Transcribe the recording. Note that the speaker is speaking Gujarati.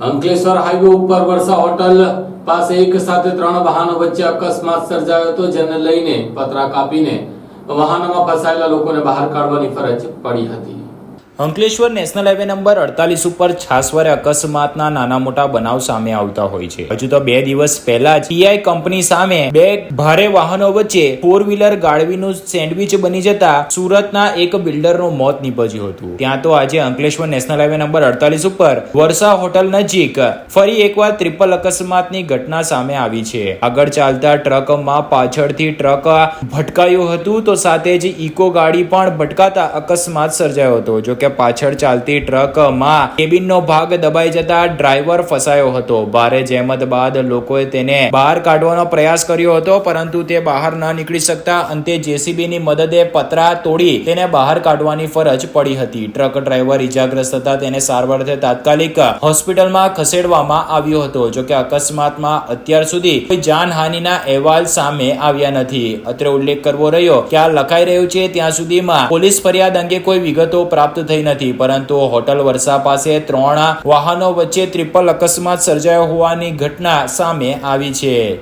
અંકલેશ્વર હાઈવે ઉપર વર્ષા હોટલ પાસે એક સાથે ત્રણ વાહનો વચ્ચે અકસ્માત સર્જાયો હતો, જેને લઈને પતરા કાપીને વાહનોમાં ફસાયેલા લોકોને બહાર કાઢવાની ફરજ પડી હતી. અંકલેશ્વર નેશનલ હાઈવે નંબર અડતાલીસ ઉપર છાસવારે અકસ્માતના નાના મોટા બનાવ સામે આવતા હોય છે. હજુ તો બે દિવસ પહેલા પીઆઈ કંપની સામે બે ભારે વાહનો વચ્ચે ફોર વ્હીલર ગાળવીનું સેન્ડવિચ બની જતા સુરતના એક બિલ્ડરનું મોત નીપજ્યું હતું. ત્યાં તો આજે અંકલેશ્વર નેશનલ હાઈવે નંબર અડતાલીસ ઉપર વર્ષા હોટલ નજીક ફરી એકવાર ટ્રિપલ અકસ્માતની ઘટના સામે આવી છે. આગળ ચાલતા ટ્રકમાં પાછળથી ટ્રક ભટકાયું હતું તો સાથે જ ઇકો ગાડી પણ ભટકાતા અકસ્માત સર્જાયો હતો. જો કે પાછળ ચાલતી ટ્રકમાં કેબિનનો ભાગ દબાઈ જતા ડ્રાઈવર ફસાયો હતો. ભારે જહેમત બાદ લોકોએ તેને બહાર કાઢવાનો પ્રયાસ કર્યો હતો, પરંતુ તે બહાર ન નીકળી શકતા અંતે જેસીબીની મદદે પતરા તોડી તેને બહાર કાઢવાની ફરજ પડી હતી. ટ્રક ડ્રાઈવર ઇજાગ્રસ્ત થતા તેને સારવારથે તાત્કાલિક હોસ્પિટલમાં ખસેડવામાં આવ્યો હતો. જો કે અકસ્માતમાં અત્યાર સુધી કોઈ જાનહાનિના અહેવાલ સામે આવ્યા નથી. અત્રે ઉલ્લેખ કરવો રહ્યો કે આ લખાઈ રહ્યું છે, ત્યાં સુધીમાં પોલીસ ફરિયાદ અંગે કોઈ વિગતો પ્રાપ્ત થઈ નથી, પરંતુ હોટલ વર્ષા પાસે ત્રણ વાહનો વચ્ચે ટ્રિપલ અકસ્માત સર્જાયો હોવાની ઘટના સામે આવી છે.